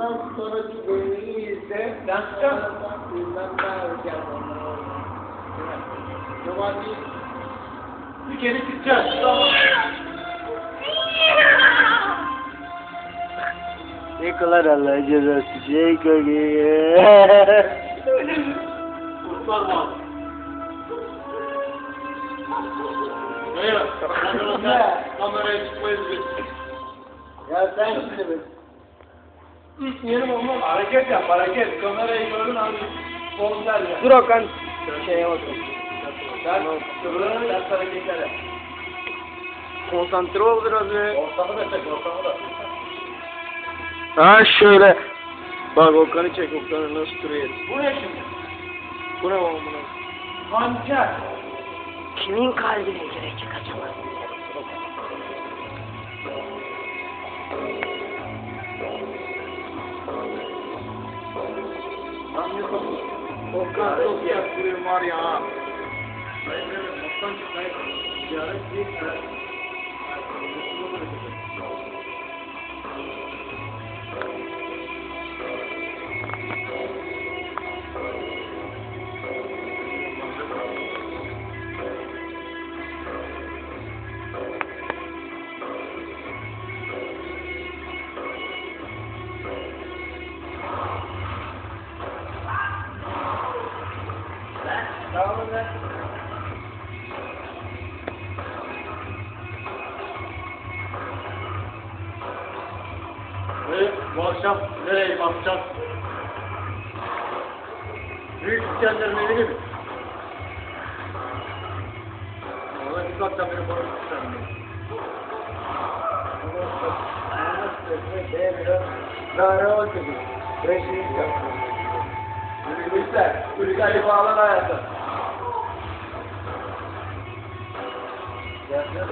Bundan sonraki bölümü izle. Bilmem ne yapacağım onları. Cumartesi Bir kere tutacağız. Yıkılar Allah cezası şey kokuyor. Kurtlar var. Hayır, kameraya çıkmayız biz. Ya sen şimdi mi? Yerim olmaz. Hareket yap, hareket. Kamerayı gördün abi. Sol der ya. Dur Okan. Şeye otur. Sen kıvrını, sen hareketler yap. Konsantre ol biraz be. Ortamı da çek, ortamı da. Ha şöyle. Bak Okan'ı çek Okan'ı nasıl duruyor. Bu ne şimdi? Bu ne oğlum bu ne? Hançer. Kimin kalbine girecek acaba? Okan çok yaktırıyor var ya. Hayır, evet, Okan çık, hayır. Ziyaret değil, lan. Ve bu akşam nereye bakacağız? Büyük İskender'in evini mi? Bir baktan beni konuşmuşlar. Oturdu. Reşit yaptı. Kulüpler, kulüpler bağlan hayatı. Ya,